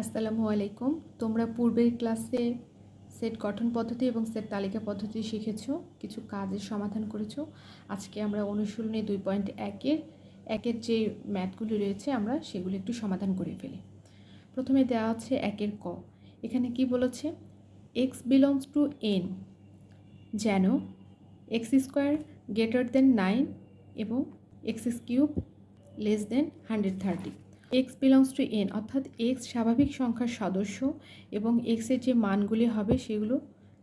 আসসালামু আলাইকুম। তোমরা পূর্বের ক্লাসে সেট গঠন পদ্ধতি এবং সেট তালিকা পদ্ধতি শিখেছো, কিছু কাজের সমাধান করেছ। আজকে আমরা অনুশীলনী দুই পয়েন্ট একের একের যে ম্যাথগুলি রয়েছে আমরা সেগুলো একটু সমাধান করে ফেলি। প্রথমে দেওয়া আছে একের ক। এখানে কি বলেছে? এক্স বিলংস টু এন যেন x square greater than nine এবং x cube less than hundred thirty x belongs to N অর্থাৎ এক্স স্বাভাবিক সংখ্যার সদস্য এবং এক্সের যে মানগুলি হবে সেগুলো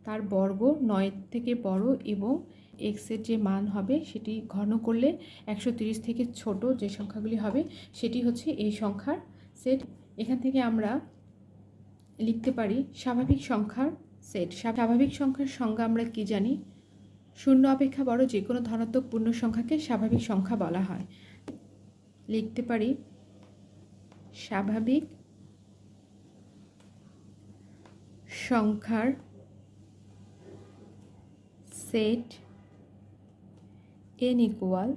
তার বর্গ নয় থেকে বড় এবং এক্সের যে মান হবে সেটি ঘন করলে একশো থেকে ছোট যে সংখ্যাগুলি হবে সেটি হচ্ছে এই সংখ্যার সেট। এখান থেকে আমরা লিখতে পারি স্বাভাবিক সংখ্যার সেট। স্বাভাবিক সংখ্যার সংজ্ঞা আমরা কি জানি? শূন্য অপেক্ষা বড় যে কোনো ধনাত্মক পূর্ণ সংখ্যাকে স্বাভাবিক সংখ্যা বলা হয়। লিখতে পারি স্বাভাবিক সংখ্যার সেট এন ইকুয়াল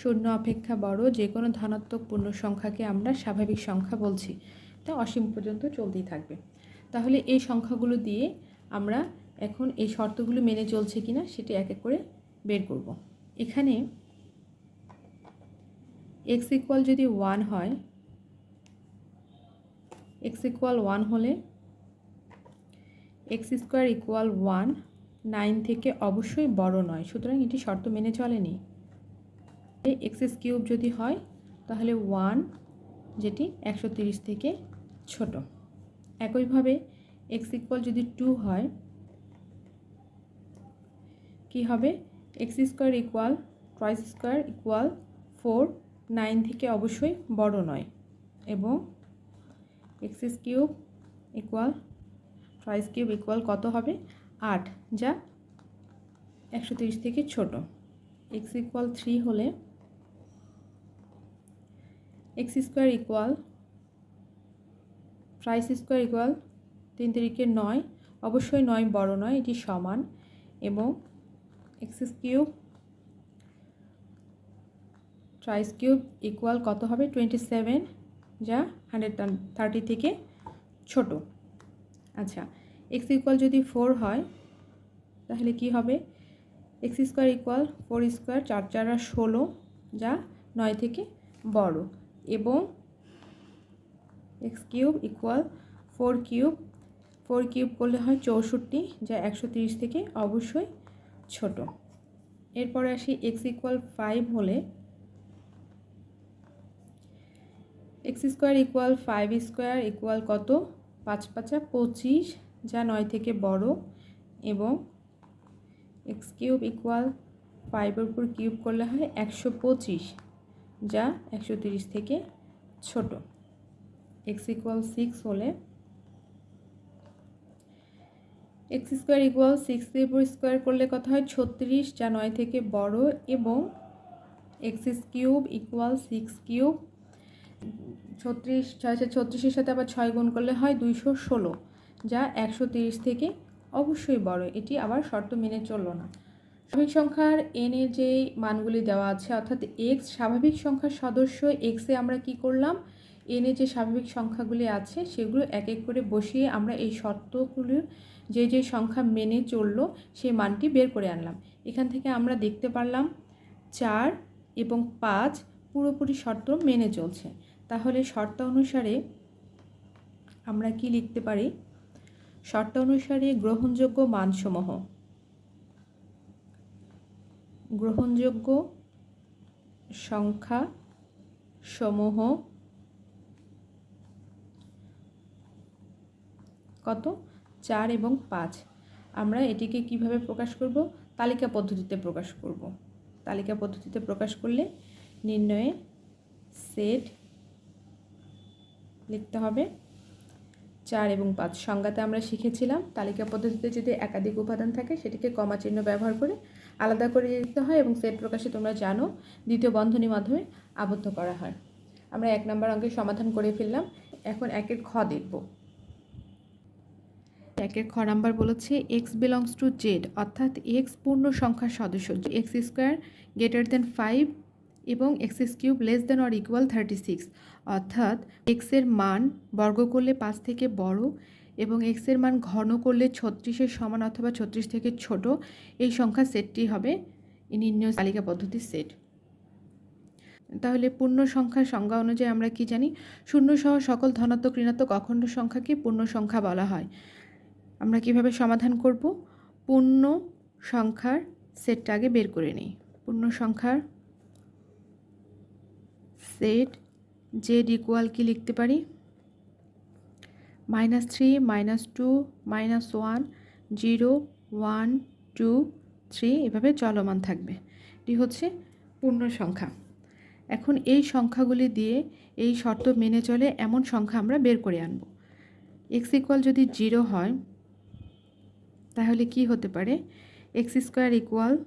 শূন্য অপেক্ষা বড়, যে কোনো ধনাত্মক পূর্ণ সংখ্যাকে আমরা স্বাভাবিক সংখ্যা বলছি। তা অসীম পর্যন্ত চলতেই থাকবে। তাহলে এই সংখ্যাগুলো দিয়ে আমরা এখন এই শর্তগুলো মেনে চলছে কিনা সেটি এক এক করে বের করব। এখানে এক্স ইকুয়াল যদি ওয়ান হয় এক্স ইকুয়াল ওয়ান হলে x square equal one nine থেকে অবশ্যই বড় নয়। সুতরাং এটি শর্ত মেনে চলেনি। এক্স কিউব যদি হয়, তাহলে ওয়ান যেটি একশো তিরিশ থেকে ছোট। একইভাবে এক্স ইকুয়াল যদি টু হয়, কি হবে? X square equal twice square equal four nine থেকে অবশ্যই বড় নয়। এবং x cube equal twice cube equal কত হবে? আট, যা একশো তিরিশ থেকে ছোট। এক্স ইকুয়াল থ্রি হলে x square equal twice square equal তিন তারিখে নয়, অবশ্যই নয় বড় নয়, এটি সমান। এবং x cube twice cube equal কত হবে? টোয়েন্টি সেভেন যা হান্ড্রেড থার্টি থেকে ছোট। আচ্ছা এক্স ইকুয়াল যদি ফোর হয়, তাহলে কি হবে? X square equal four square চার চারা ষোলো, যা নয় থেকে বড়। এবং x cube equal four cube four cube করলে হয় চৌষট্টি, যা একশো তিরিশ থেকে অবশ্যই ছোট। এরপরে আসি এক্স ইকুয়াল ফাইভ হলে x square equal five square equal কত? পাঁচ পাঁচা পঁচিশ, যা নয় থেকে বড়। এবং এক্স কিউব ইকুয়াল ফাইভের উপর কিউব করলে হয় একশো পঁচিশ, যা একশো তিরিশ থেকে ছোট। এক্স ইকুয়াল সিক্স হলে এক্স স্কোয়ার ইকুয়াল সিক্স উপর স্কোয়ার করলে কত হয়? ছত্রিশ, যা নয় থেকে বড়। এবং x cube equal six cube ছত্রিশ, ছয় ছত্রিশের সাথে আবার ছয় গুণ করলে হয় দুইশো ষোলো, যা একশো তিরিশ থেকে অবশ্যই বড়। এটি আবার শর্ত মেনে চলল না। স্বাভাবিক সংখ্যার এনের যে মানগুলি দেওয়া আছে, অর্থাৎ এক্স স্বাভাবিক সংখ্যার সদস্য এক্সে আমরা কি করলাম? এনে যে স্বাভাবিক সংখ্যাগুলি আছে, সেগুলো এক এক করে বসিয়ে আমরা এই শর্তগুলির যে যে সংখ্যা মেনে চলল, সেই মানটি বের করে আনলাম। এখান থেকে আমরা দেখতে পারলাম চার এবং পাঁচ পুরোপুরি শর্ত মেনে চলছে। তাহলে শর্ত অনুসারে আমরা কি লিখতে পারি? শর্ত অনুসারে গ্রহণযোগ্য মানসমূহ। গ্রহণযোগ্য সংখ্যা সমূহ কত? চার এবং পাঁচ। আমরা এটিকে কীভাবে প্রকাশ করব? তালিকা পদ্ধতিতে প্রকাশ করব। তালিকা পদ্ধতিতে প্রকাশ করলে নির্ণয়ে সেট লিখতে হবে। চার এবং পাঁচ সংজ্ঞাতে আমরা শিখেছিলাম, তালিকা পদ্ধতিতে যদি একাধিক উপাদান থাকে সেটিকে কমা চিহ্ন ব্যবহার করে আলাদা করে দিতে হয় এবং সেট প্রকাশে তোমরা জানো দ্বিতীয় বন্ধনীর মাধ্যমে আবদ্ধ করা হয়। আমরা এক নম্বর অঙ্কের সমাধান করে ফেললাম, এখন একের খ দেখব। একের খ নাম্বার বলেছে এক্স বিলংস টু জেড অর্থাৎ এক্স পূর্ণ সংখ্যার সদস্য x square greater than five এবং x's cube less than or equal thirty six অর্থাৎ এক্সের মান বর্গ করলে পাঁচ থেকে বড় এবং এক্সের মান ঘন করলে ছত্রিশের সমান অথবা ছত্রিশ থেকে ছোট, এই সংখ্যা সেটটি হবে নির্ণয় তালিকা পদ্ধতির সেট তাহলে পূর্ণ সংখ্যার সংজ্ঞা অনুযায়ী আমরা কি জানি? শূন্য সহ সকল ধনাত্মক, ঋণাত্মক অখণ্ড সংখ্যাকে পূর্ণ সংখ্যা বলা হয়। আমরা কীভাবে সমাধান করব? পূর্ণ সংখ্যার সেটটা আগে বের করে নিই। পূর্ণ সংখ্যার সেট জেড ইকুয়াল কি লিখতে পারি? Minus three, minus two, minus one, zero, one, two, three এভাবে চলমান থাকবে। এটি হচ্ছে পূর্ণ সংখ্যা। এখন এই সংখ্যাগুলি দিয়ে এই শর্ত মেনে চলে এমন সংখ্যা আমরা বের করে আনব। এক্স ইকুয়াল যদি জিরো হয়, তাহলে কি হতে পারে? এক্স স্কোয়ার ইকুয়াল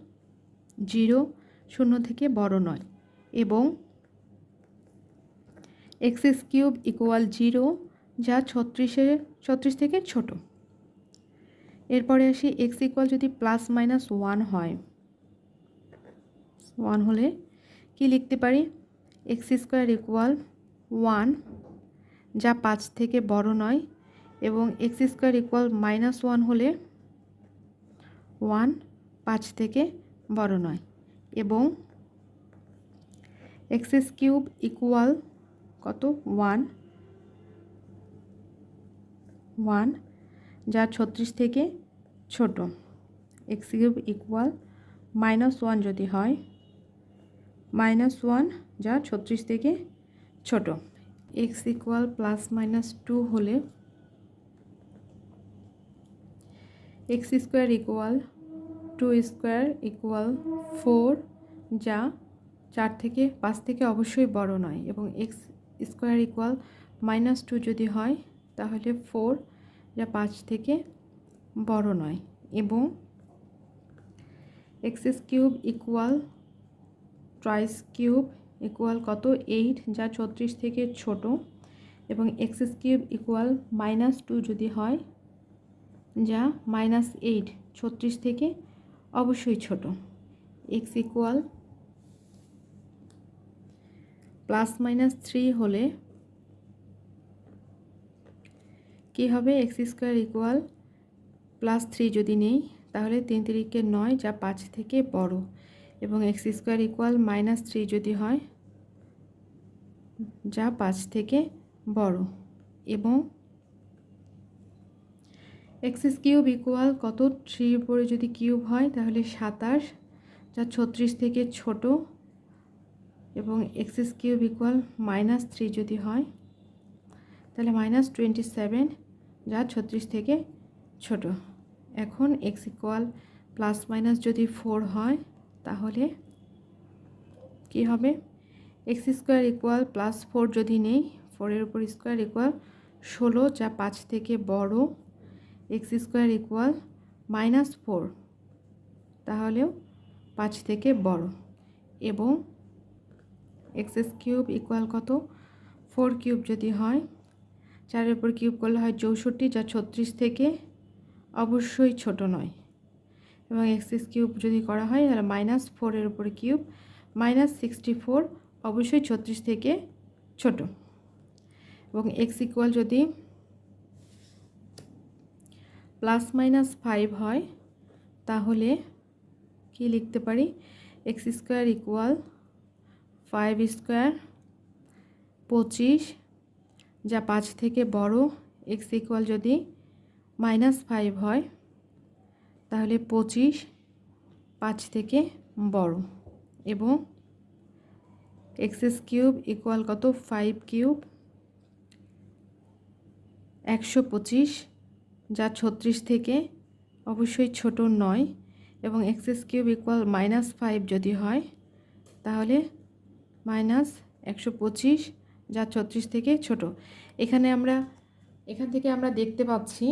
জিরো, শূন্য থেকে বড় নয় এবং এক্স কিউব ইকুয়াল জিরো, যা ছত্রিশে, ছত্রিশ থেকে ছোট। এরপরে আসি এক্স ইকুয়াল যদি প্লাস মাইনাস ওয়ান হয়। ওয়ান হলে কি লিখতে পারি? এক্স স্কোয়ার ইকুয়াল ওয়ান, যা পাঁচ থেকে বড় নয়, এবং x square equal minus one হলে ওয়ান পাঁচ থেকে বড় নয়, এবং এক্সএস কিউব ইকুয়াল কত? ওয়ান। ওয়ান, যা ছত্রিশ থেকে ছোট। X cube equal minus one যদি হয়, মাইনাস ওয়ান, যা ছত্রিশ থেকে ছোট। X equal plus minus two হলে x square equal two square equal four, যা চার থেকে পাঁচ থেকে অবশ্যই বড় নয়। এবং x square equal minus two যদি হয়, তাহলে ফোর যা পাঁচ থেকে বড় নয়। এবং x's cube equal twice cube equal কত? এইট, যা ছত্রিশ থেকে ছোট। এবং x's cube equal minus two যদি হয়, যা মাইনাস এইট ছত্রিশ থেকে অবশ্যই ছোট। X equal plus minus three হলে কী হবে? X square equal plus three যদি নেই, তাহলে তিন তিরিকে নয়, যা পাঁচ থেকে বড়। এবং x square equal minus three যদি হয়, যা পাঁচ থেকে বড়। এবং এক্সএস কিউব ইকুয়াল কত? থ্রির উপরে যদি কিউব হয়, তাহলে সাতাশ, যা ছত্রিশ থেকে ছোট এবং x's cube equal minus three যদি হয়, তাহলে মাইনাস টোয়েন্টি সেভেন, যা ছত্রিশ থেকে ছোট। এখন এক্স ইকুয়াল প্লাস মাইনাস যদি ফোর হয়, তাহলে কি হবে? X square equal plus four যদি নেই, ফোরের উপর স্কোয়ার ইকুয়াল ষোলো, যা পাঁচ থেকে বড়, x square equal minus four, তাহলেও পাঁচ থেকে বড়। এবং এক্সএস কিউব ইকুয়াল কত? ফোর কিউব যদি হয়, চারের উপর কিউব করলে হয় চৌষট্টি, যা ছত্রিশ থেকে অবশ্যই ছোট নয়। এবং এক্সএস কিউব যদি করা হয়, তাহলে মাইনাস ফোরের উপরে কিউব মাইনাস সিক্সটি ফোর অবশ্যই ছত্রিশ থেকে ছোট। এবং এক্স ইকুয়াল যদি প্লাস মাইনাস ফাইভ হয়, তাহলে কি লিখতে পারি? X square equal five square পঁচিশ, যা পাঁচ থেকে বড় এক্স ইকুয়াল যদি মাইনাস ফাইভ হয়, তাহলে পঁচিশ পাঁচ থেকে বড় এবং এক্সএস কিউব ইকুয়াল কত? ফাইভ কিউব একশো পঁচিশ, যা ছত্রিশ থেকে অবশ্যই ছোট নয় এবং x's cube equal minus five যদি হয়, তাহলে মাইনাস একশো পঁচিশ, যা ছত্রিশ থেকে ছোট। এখানে আমরা, এখান থেকে আমরা দেখতে পাচ্ছি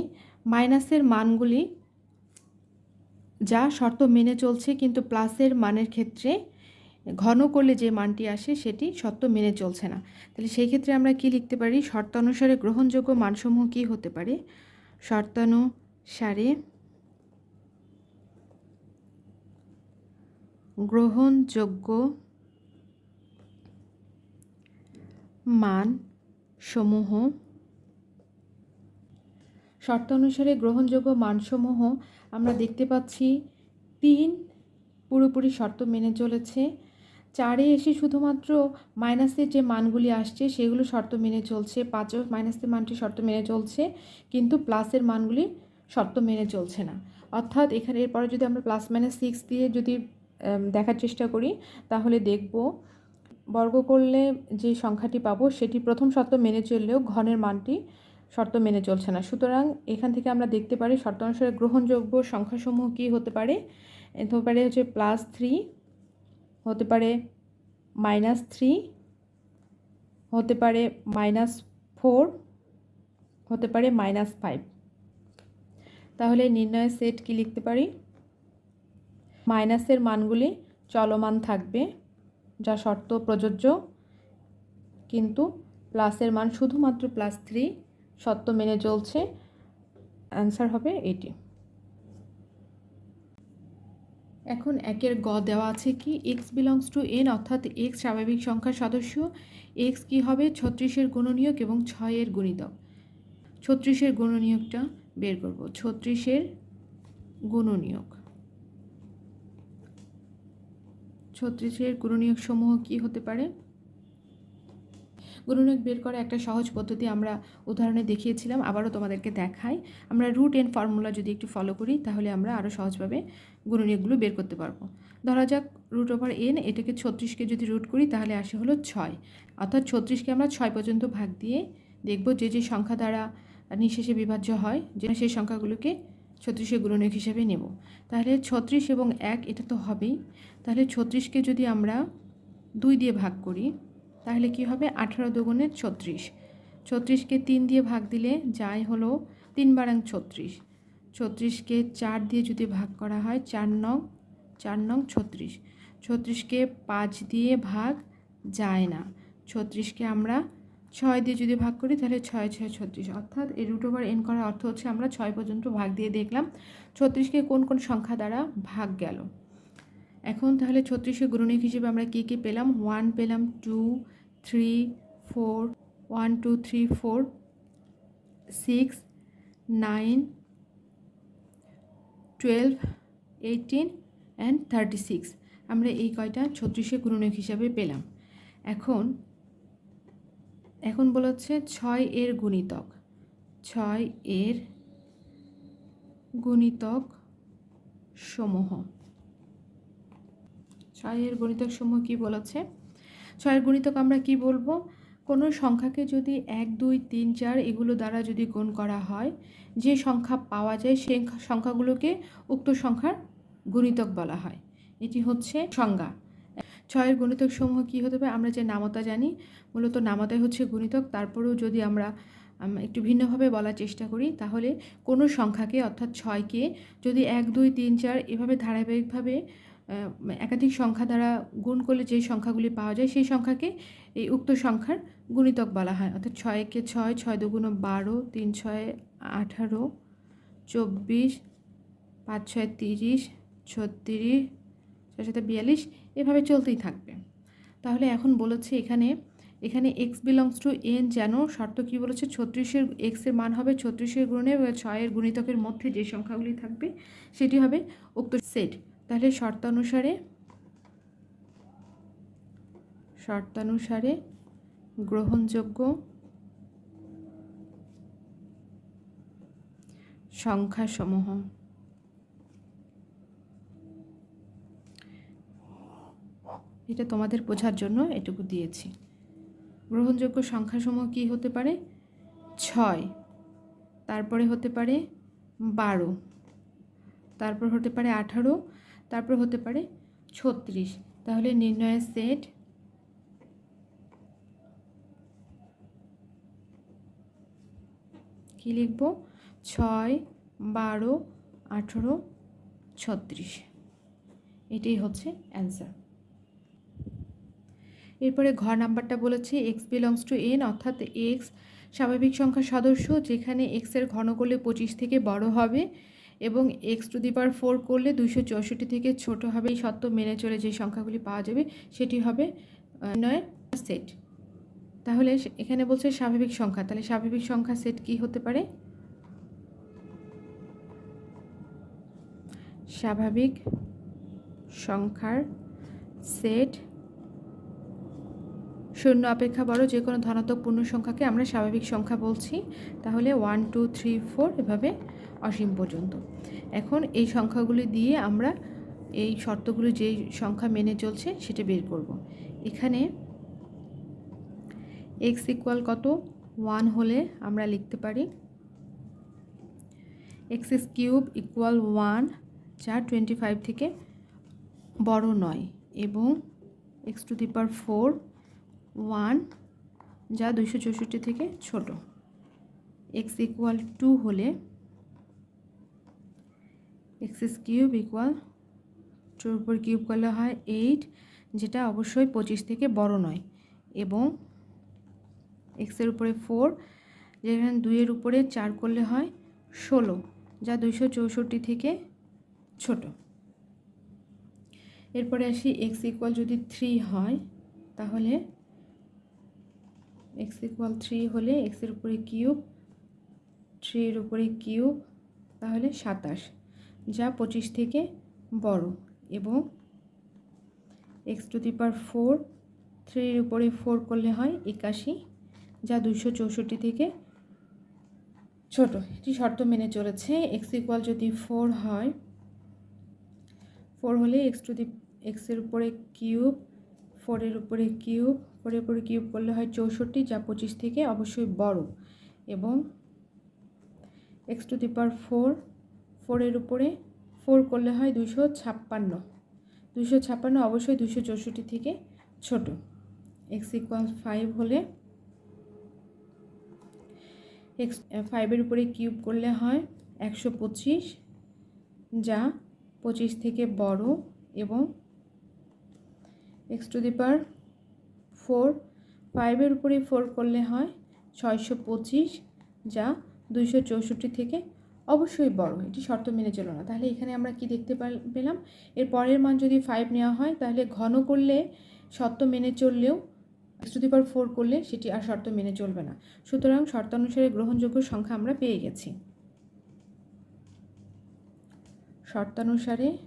মাইনাসের মানগুলি, যা শর্ত মেনে চলছে কিন্তু প্লাসের মানের ক্ষেত্রে ঘন করলে যে মানটি আসে সেটি শর্ত মেনে চলছে না। তাহলে সেই ক্ষেত্রে আমরা কি লিখতে পারি? শর্তানুসারে গ্রহণযোগ্য মানসমূহ কী হতে পারে? শর্তানুসারে গ্রহণযোগ্য মান সমূহ। শর্ত অনুসারে গ্রহণযোগ্য মানসমূহ আমরা দেখতে পাচ্ছি, তিন পুরোপুরি শর্ত মেনে চলেছে। চারে এসে শুধুমাত্র মাইনাসের যে মানগুলি আসছে, সেগুলো শর্ত মেনে চলছে। পাঁচও মাইনাসের মানটি শর্ত মেনে চলছে, কিন্তু প্লাসের মানগুলি শর্ত মেনে চলছে না। অর্থাৎ এখানে এরপরে যদি আমরা প্লাস মাইনাস সিক্স দিয়ে যদি দেখার চেষ্টা করি, তাহলে দেখব বর্গ করলে যে সংখ্যাটি পাবো, সেটি প্রথম শর্ত মেনে চললেও ঘনের মানটি শর্ত মেনে চলছে না। সুতরাং এখান থেকে আমরা দেখতে পারি শর্ত অনুসারে গ্রহণযোগ্য সংখ্যাসমূহ কী হতে পারে? হতে পারে হচ্ছে প্লাস থ্রি হতে পারে মাইনাস থ্রি হতে পারে মাইনাস ফোর হতে পারে মাইনাস ফাইভ তাহলে নির্ণয়ের সেট কি লিখতে পারি? মাইনাসের মানগুলি চলমান থাকবে। যা শর্ত প্রযোজ্য, কিন্তু প্লাসের মান শুধুমাত্র প্লাস থ্রি, সত্য মেনে চলছে। অ্যান্সার হবে এটি। এখন একের গ দেওয়া আছে কি? এক্স বিলংস টু এন অর্থাৎ এক্স স্বাভাবিক সংখ্যার সদস্য। এক্স কি হবে? ছত্রিশের গুণনীয়ক এবং ছয়ের গুণিতক। ছত্রিশের গুণনীয়কটা বের করব। ছত্রিশের গুণনীয়ক। ছত্রিশের গুণনীয়ক সমূহ কি হতে পারে? গুণনীয়ক বের করা একটা সহজ পদ্ধতি আমরা উদাহরণে দেখিয়েছিলাম, আবারও তোমাদেরকে দেখাই। আমরা রুট এন ফর্মুলা যদি একটু ফলো করি, তাহলে আমরা আরও সহজভাবে গুণনীয়কগুলো বের করতে পারব। ধরা যাক রুট ওভার এন এটাকে ছত্রিশকে যদি রুট করি, তাহলে আসে হলো ছয়। অর্থাৎ ছত্রিশকে আমরা ছয় পর্যন্ত ভাগ দিয়ে দেখব যে যে সংখ্যা দ্বারা নিঃশেষে বিভাজ্য হয়, যে সেই সংখ্যাগুলোকে ছত্রিশের গুণনীয়ক হিসাবে নেব। তাহলে ছত্রিশ এবং এক, এটা তো হবেই। তাহলে ছত্রিশকে যদি আমরা দুই দিয়ে ভাগ করি, তাহলে কি হবে? আঠারো দুগুণের ছত্রিশ। ছত্রিশকে তিন দিয়ে ভাগ দিলে যাই হলো তিন বারাং ছত্রিশ। ছত্রিশকে চার দিয়ে যদি ভাগ করা হয়, চার নং চার নং ছত্রিশ। ছত্রিশকে পাঁচ দিয়ে ভাগ যায় না। ছত্রিশকে আমরা ছয় দিয়ে যদি ভাগ করি, তাহলে ছয় ছয়, ছত্রিশ। অর্থাৎ এই রুট ওভার এন করার অর্থ হচ্ছে আমরা ছয় পর্যন্ত ভাগ দিয়ে দেখলাম, ছত্রিশকে কোন কোন সংখ্যা দ্বারা ভাগ গেল। এখন তাহলে ছত্রিশের গুণনীয়ক হিসেবে আমরা কী কী পেলাম? ওয়ান পেলাম two three four one two three four six nine twelve eighteen and thirty six আমরা এই কয়টা ছত্রিশের গুণনীয়ক হিসাবে পেলাম। এখন এখন বলা হচ্ছে ছয় এর গুণিতক। ছয় এর গুণিতক সমূহ। ছয়ের গণিতক সমূহ কী বলেছে ছয়ের গণিতক আমরা কি বলব? কোনো সংখ্যাকে যদি এক, দুই, তিন, চার এগুলো দ্বারা যদি গুণ করা হয়, যে সংখ্যা পাওয়া যায় সেই সংখ্যাগুলোকে উক্ত সংখ্যার গুণিতক বলা হয়। এটি হচ্ছে সংজ্ঞা। ছয়ের গণিতক সমূহ কী হতে পারে? আমরা যে নামতা জানি, মূলত নামতাই হচ্ছে গণিতক। তারপরেও যদি আমরা একটু ভিন্নভাবে বলার চেষ্টা করি, তাহলে কোনো সংখ্যাকে, অর্থাৎ ছয়কে, যদি এক, দুই, তিন, চার এভাবে ধারাবাহিকভাবে একাধিক সংখ্যা দ্বারা গুণ করলে যে সংখ্যাগুলি পাওয়া যায়, সেই সংখ্যাকে এই উক্ত সংখ্যার গুণিতক বলা হয়। অর্থাৎ ছয়কে ছয় ছয় দুগুণ বারো, তিন ছয় আঠারো, চব্বিশ, পাঁচ ছয় তিরিশ, ছত্রিশ, ছয় সাথে বিয়াল্লিশ এভাবে চলতেই থাকবে। তাহলে এখন বলেছে এখানে এখানে এক্স বিলংস টু এন যেন শর্ত কী বলেছে? ছত্রিশের এক্সের মান হবে ছত্রিশের গুণে ছয়ের গুণিতকের মধ্যে যে সংখ্যাগুলি থাকবে সেটি হবে উক্ত সেট তাহলে শর্তানুসারে শর্তানুসারে গ্রহণযোগ্য সংখ্যাসমূহ এটা তোমাদের বোঝার জন্য এটুকু দিয়েছি। গ্রহণযোগ্য সংখ্যাসমূহ কি হতে পারে? ছয়। তারপরে হতে পারে বারো। তারপর হতে পারে আঠারো। তারপর হতে পারে ছত্রিশ। তাহলে নির্ণয়ের সেট কি লিখব? ছয়, বারো, আঠেরো, ছত্রিশ। এটাই হচ্ছে অ্যান্সার। এরপরে ঘর নাম্বারটা বলেছে এক্স বিলংস টু এন অর্থাৎ এক্স স্বাভাবিক সংখ্যার সদস্য, যেখানে এক্সের ঘন করলে পঁচিশ থেকে বড় হবে এবং x to the power four করলে দুইশো চৌষট্টি থেকে ছোটো হবে। এই সত্য মেনে চলে যে সংখ্যাগুলি পাওয়া যাবে, সেটি হবে নয় সেট তাহলে এখানে বলছে স্বাভাবিক সংখ্যা, তাহলে স্বাভাবিক সংখ্যা সেট কি হতে পারে? স্বাভাবিক সংখ্যার সেট শূন্য অপেক্ষা বড় যে কোনো ধনাত্মক পূর্ণ সংখ্যাকে আমরা স্বাভাবিক সংখ্যা বলছি। তাহলে ওয়ান টু থ্রি ফোর এভাবে অসীম পর্যন্ত। এখন এই সংখ্যাগুলি দিয়ে আমরা এই শর্তগুলি যেই সংখ্যা মেনে চলছে সেটা বের করব। এখানে এক্স ইকুয়াল কত? ওয়ান হলে আমরা লিখতে পারি x's cube equal one যা টোয়েন্টি ফাইভ থেকে বড় নয়, এবং x to the power four one যা দুইশো চৌষট্টি থেকে ছোট। এক্স ইকুয়াল টু হলে এক্স এস কিউব ইকুয়াল টুর উপর কিউব করলে হয় এইট, যেটা অবশ্যই পঁচিশ থেকে বড় নয়। এবং এক্সের উপরে ফোর, যেখানে দুইয়ের উপরে চার করলে হয় ষোলো, যা দুইশো চৌষট্টি থেকে ছোট। এরপরে আসি এক্স ইকুয়াল যদি থ্রি হয়, তাহলে এক্স ইকুয়াল থ্রি হলে এক্সের উপরে কিউব থ্রির উপরে কিউব, তাহলে সাতাশ, যা পঁচিশ থেকে বড় এবং x to the power four থ্রির উপরে ফোর করলে হয় একাশি, যা দুইশো চৌষট্টি থেকে ছোট। এটি শর্ত মেনে চলেছে এক্স ইকুয়াল যদি ফোর হয় ফোর হলে এক্স টু দি এক্সের উপরে কিউব ফোরের উপরে কিউব, ফোরের উপরে কিউব করলে হয় চৌষট্টি, যা পঁচিশ থেকে অবশ্যই বড়। এবং x to the power four ফোরের উপরে ফোর করলে হয় দুশো ছাপ্পান্ন। দুশো ছাপ্পান্ন অবশ্যই দুশো চৌষট্টি থেকে ছোট। এক্স ইকুয়াল ফাইভ হলে এক্স ফাইভের উপরে কিউব করলে হয় একশো পঁচিশ, যা পঁচিশ থেকে বড় এবং x to the power four ফাইভের উপরে ফোর করলে হয় ছয়শো পঁচিশ, যা দুইশো চৌষট্টি থেকে অবশ্যই বড়। এটি শর্ত মেনে চলো না। তাহলে এখানে আমরা কি দেখতে পাল- পেলাম? এর পরের মান যদি ফাইভ নেওয়া হয়, তাহলে ঘন করলে শর্ত মেনে চললেও এক্স টু দি ফোর করলে সেটি আর শর্ত মেনে চলবে না। সুতরাং শর্তানুসারে গ্রহণযোগ্য সংখ্যা আমরা পেয়ে গেছি। শর্তানুসারে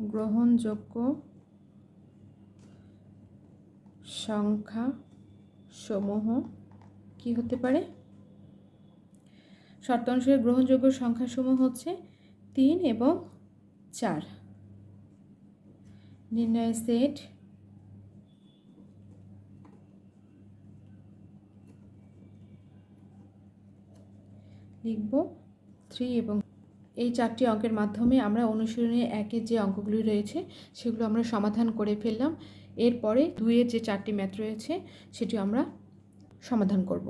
গ্রহণযোগ্য সংখ্যা সমূহ কি হতে পারে? শর্তানুসারে গ্রহণযোগ্য সংখ্যাসমূহ হচ্ছে তিন এবং চার। নির্ণয় সেট। লিখব থ্রি এবং এই চারটি অঙ্কের মাধ্যমে আমরা অনুশীলনে একের যে অঙ্কগুলি রয়েছে সেগুলো আমরা সমাধান করে ফেললাম। এরপরে দুইয়ের যে চারটি ম্যাথ রয়েছে সেটি আমরা সমাধান করব।